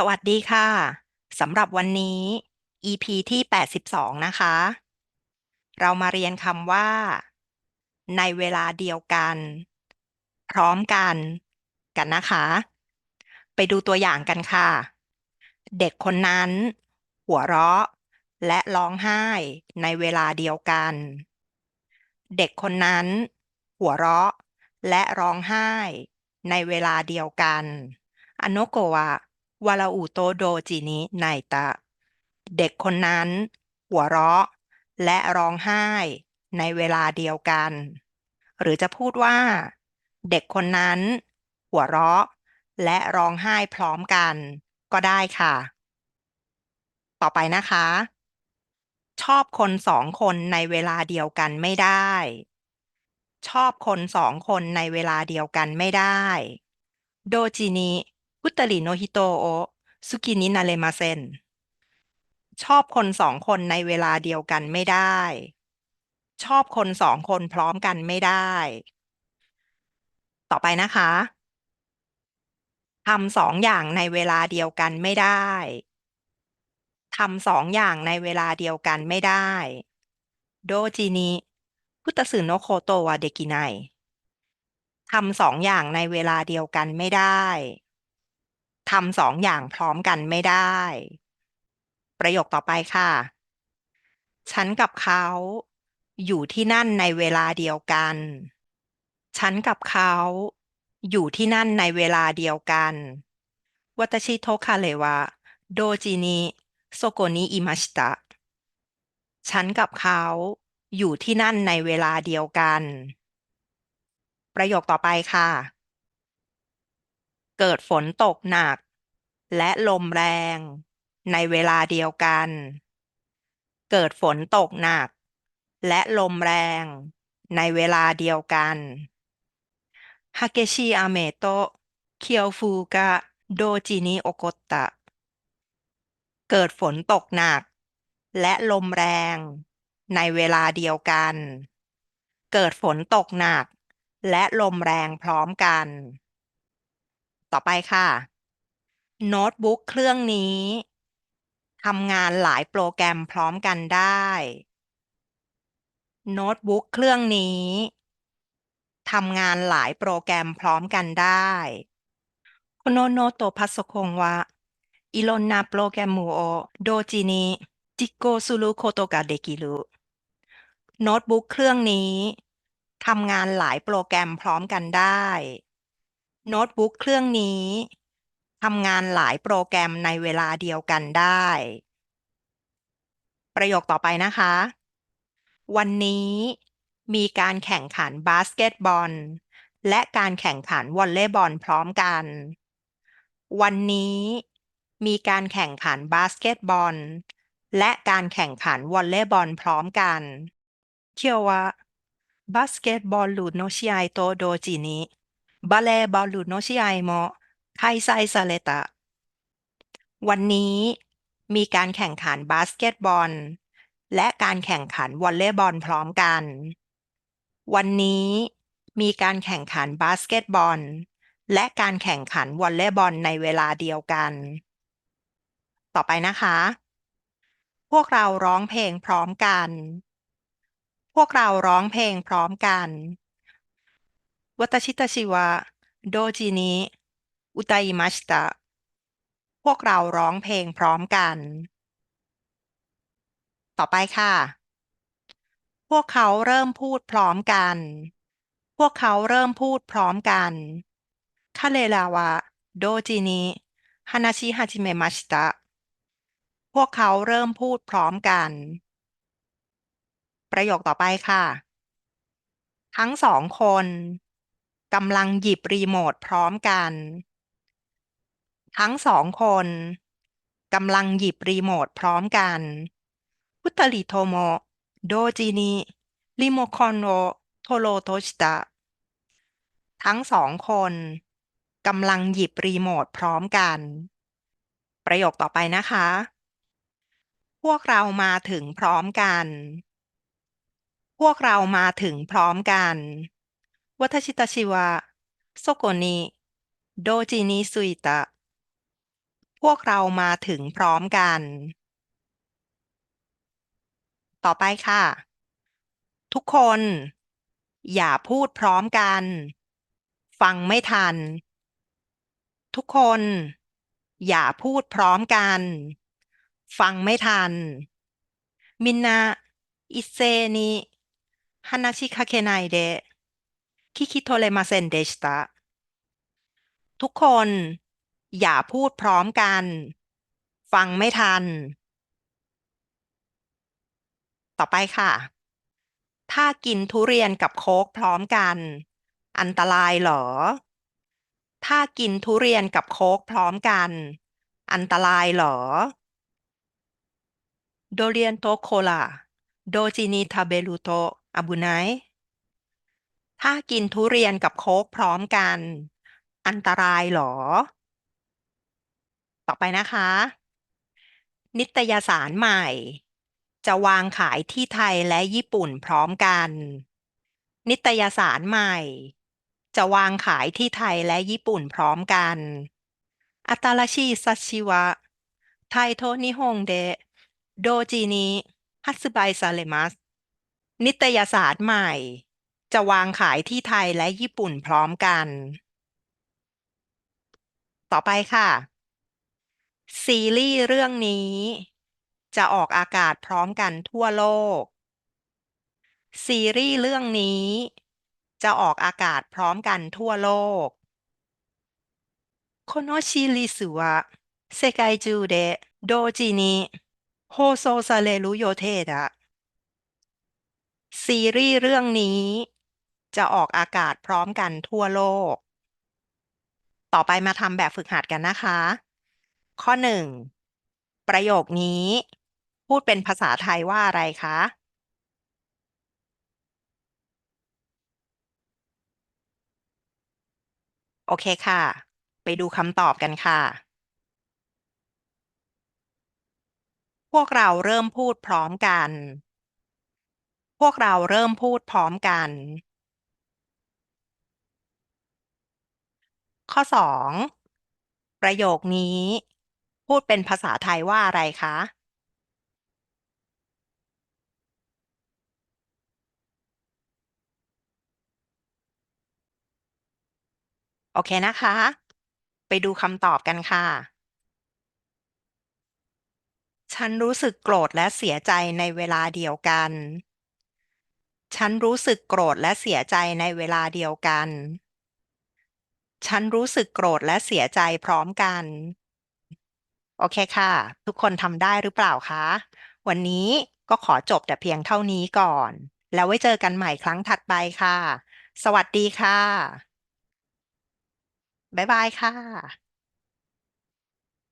สวัสดีค่ะสำหรับวันนี้ EP ที่ 82 นะคะ เรามาเรียนคำว่า ในเวลาเดียวกัน พร้อมกันกันนะคะ ไปดูตัวอย่างกันค่ะ เด็กคนนั้น หัวเราะ และร้องไห้ในเวลาเดียวกัน เด็กคนนั้น หัวเราะ และร้องไห้ ในเวลาเดียวกัน อโนโกะ วาลาอุโตโดจินิไนตะ เด็กคนนั้น หัวเราะ และร้องไห้ในเวลาเดียวกัน หรือจะพูดว่า เด็กคนนั้น หัวเราะ และร้องไห้พร้อมกัน ก็ได้ค่ะ ต่อไปนะคะ ชอบคนสองคนในเวลาเดียวกันไม่ได้ ชอบคนสองคนในเวลาเดียวกันไม่ได้โดจินิ ฟุตริโนฮิโตโอสุกินินาเรมาเซนชอบคนสองคนในเวลาเดียวกันไม่ได้ ชอบคนสองคนพร้อมกันไม่ได้ ต่อไปนะคะทำสองอย่างในเวลาเดียวกันไม่ได้ทำสองอย่างในเวลาเดียวกันไม่ได้ โดจินิพุตสึโนโคโตวะเดกิไนทำสองอย่างในเวลาเดียวกันไม่ได้ ทำสองอย่างพร้อมกันไม่ได้ ประโยคต่อไปค่ะ ฉันกับเขาอยู่ที่นั่นในเวลาเดียวกัน ฉันกับเขาอยู่ที่นั่นในเวลาเดียวกันวัตชิโทคาเลวะโดจินิโซโกนิอิมาชิตะฉันกับเขาอยู่ที่นั่นในเวลาเดียวกัน ประโยคต่อไปค่ะ เกิดฝนตกหนัก และลมแรง ในเวลาเดียวกัน เกิดฝนตกหนัก และลมแรง ในเวลาเดียวกันฮาเกชิอาเมโตะเคียวฟูกะโดจินิโอโกตะ เกิดฝนตกหนัก และลมแรง ในเวลาเดียวกัน เกิดฝนตกหนัก และลมแรงพร้อมกัน ต่อไปค่ะ โน้ตบุ๊กเครื่องนี้ทำงานหลายโปรแกรมพร้อมกันได้ โน้ตบุ๊กเครื่องนี้ทำงานหลายโปรแกรมพร้อมกันได้โนโนโตพัสโคงวะอิโรนาโปรแกรมโอโดจินิจิโกซุรุโคโตกะเดกิรุโน้ตบุ๊กเครื่องนี้ทำงานหลายโปรแกรมพร้อมกันได้ โน้ตบุ๊กเครื่องนี้ทำงานหลายโปรแกรมในเวลาเดียวกันได้ ประโยคต่อไปนะคะ วันนี้มีการแข่งขันบาสเกตบอล และการแข่งขันวอลเลย์บอลพร้อมกัน วันนี้มีการแข่งขันบาสเกตบอล และการแข่งขันวอลเลย์บอลพร้อมกันเคียววะบาสเกตบอลลูโนชิไอโตโดจินิ บาเลย์บอลลูโนชิไอโมไคไซซาเลตะวันนี้มีการแข่งขันบาสเกตบอล และการแข่งขันวอลเลย์บอลพร้อมกัน วันนี้มีการแข่งขันบาสเกตบอล และการแข่งขันวอลเลย์บอลในเวลาเดียวกัน ต่อไปนะคะ พวกเราร้องเพลงพร้อมกัน พวกเราร้องเพลงพร้อมกัน วัตชิตาชิวะโดจินิอุตอิมาชิตะพวกเราร้องเพลงพร้อมกัน ต่อไปค่ะ พวกเขาเริ่มพูดพร้อมกัน พวกเขาเริ่มพูดพร้อมกันคาเลลาวะโดจินิฮานาชิฮาจิเมมาชิตะพวกเขาเริ่มพูดพร้อมกัน ประโยคต่อไปค่ะ ทั้งสองคน กำลังหยิบรีโมทพร้อมกัน ทั้งสองคนกำลังหยิบรีโมทพร้อมกันพุตริโทโมโดจินิริโมคอนโนโทโรโตชิตะทั้งสองคนกำลังหยิบรีโมทพร้อมกัน ประโยคต่อไปนะคะ พวกเรามาถึงพร้อมกัน พวกเรามาถึงพร้อมกัน วัตชิตาชิวะโซโกนิโดจินิซุิตะพวกเรามาถึงพร้อมกัน ต่อไปค่ะ ทุกคน อย่าพูดพร้อมกัน ฟังไม่ทัน ทุกคน อย่าพูดพร้อมกัน ฟังไม่ทัน มินนาอิเซนิฮานาชิคาเคไนเดะ คิคิโทเลมาเซนเดชตะทุกคนอย่าพูดพร้อมกัน ฟังไม่ทัน ต่อไปค่ะ ถ้ากินทุเรียนกับโค้กพร้อมกัน อันตรายเหรอ ถ้ากินทุเรียนกับโค้กพร้อมกัน อันตรายเหรอ โดเรียนโตโคลาโดจินิทาเบลูโตอาบุไน ถ้ากินทุเรียนกับโค้กพร้อมกัน อันตรายเหรอ ต่อไปนะคะ นิตยสารใหม่ จะวางขายที่ไทยและญี่ปุ่นพร้อมกัน นิตยสารใหม่ จะวางขายที่ไทยและญี่ปุ่นพร้อมกันอัตาราชิซัชิวะไทโทนิฮงเดะโดจินิฮัตสึไบซาเลมัสนิตยสารใหม่ จะวางขายที่ไทยและญี่ปุ่นพร้อมกัน ต่อไปค่ะ ซีรีส์เรื่องนี้ จะออกอากาศพร้อมกันทั่วโลก ซีรีส์เรื่องนี้ จะออกอากาศพร้อมกันทั่วโลกこのシリーズは世界中で同時に放送される予定だซีรีส์เรื่องนี้ จะออกอากาศพร้อมกันทั่วโลก ต่อไปมาทำแบบฝึกหัดกันนะคะ ข้อหนึ่งประโยคนี้ พูดเป็นภาษาไทยว่าอะไรคะ โอเคค่ะ ไปดูคำตอบกันค่ะ พวกเราเริ่มพูดพร้อมกัน พวกเราเริ่มพูดพร้อมกัน ข้อสองประโยคนี้ พูดเป็นภาษาไทยว่าอะไรคะ โอเคนะคะ ไปดูคำตอบกันค่ะ ฉันรู้สึกโกรธและเสียใจในเวลาเดียวกัน ฉันรู้สึกโกรธและเสียใจในเวลาเดียวกัน ฉันรู้สึกโกรธและเสียใจพร้อมกัน โอเคค่ะ ทุกคนทำได้หรือเปล่าคะ วันนี้ก็ขอจบแต่เพียงเท่านี้ก่อน แล้วไว้เจอกันใหม่ครั้งถัดไปค่ะ สวัสดีค่ะ บ๊ายบายค่ะ